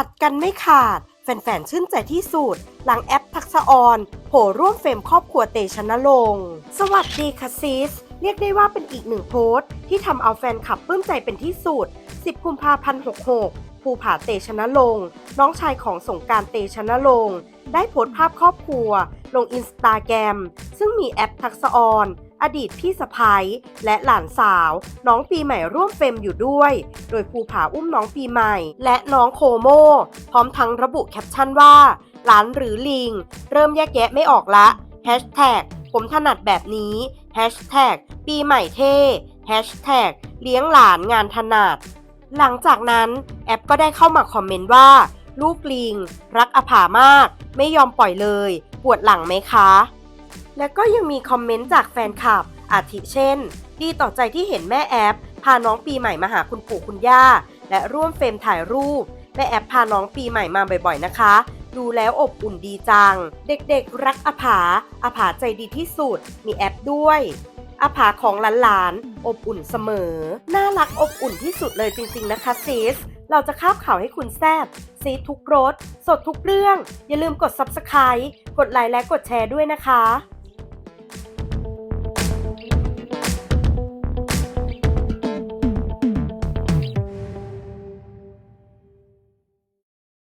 ตัดกันไม่ขาด แฟนๆ ชื่นใจที่สุด หลังแอปทักษะออนโผล่ร่วมเฟรมครอบครัวเตชะนรงค์สวัสดีค่ะซิส เรียกได้ว่าเป็นอีกหนึ่งโพสต์ที่ทำเอาแฟนคลับปลื้มใจเป็นที่สุด 10กุมภาพันธ์66 ภูผาเตชะนรงค์น้องชายของสงการเตชะนรงค์ได้โพสต์ภาพครอบครัว ลงอินสตาแกรมซึ่งมีแอปทักษออนอดีตพี่สะพ้ยและหลานสาว น้องปีใหม่ร่วมเฟรมอยู่ด้วย โดยภูผาอุ้มน้องปีใหม่ และน้องโคโม พร้อมทั้งระบุแคปชั่นว่า หลานหรือลิง เริ่มแยกแยะไม่ออกละแฮชแท็กผมถนัดแบบนี้แฮชแท็กปีใหม่เท่แฮชแท็กเลี้ยงหลานงานถนัด หลังจากนั้นแอปก็ได้เข้ามาคอมเมนต์ว่า ลูกลิง รักอภามาก ไม่ยอมปล่อยเลย ปวดหลังไหมคะ และก็ยังมีคอมเมนต์จากแฟนคลับ อาทิเช่น ดีต่อใจที่เห็นแม่แอปพาน้องปีใหม่มาหาคุณปู่คุณย่า และร่วมเฟรมถ่ายรูป แม่แอปพาน้องปีใหม่มาบ่อยๆนะคะ ดูแล้วอบอุ่นดีจัง เด็กๆ รักอภาอภาใจดีที่สุด มีแอปด้วยอภาของหลานๆ อบอุ่นเสมอ น่ารักอบอุ่นที่สุดเลยจริงๆนะคะซิส เราจะคาบข่าวให้คุณแซบซีทุกรส สดทุกเรื่อง อย่าลืมกด Subscribe กดไลค์และกดแชร์ด้วยนะคะ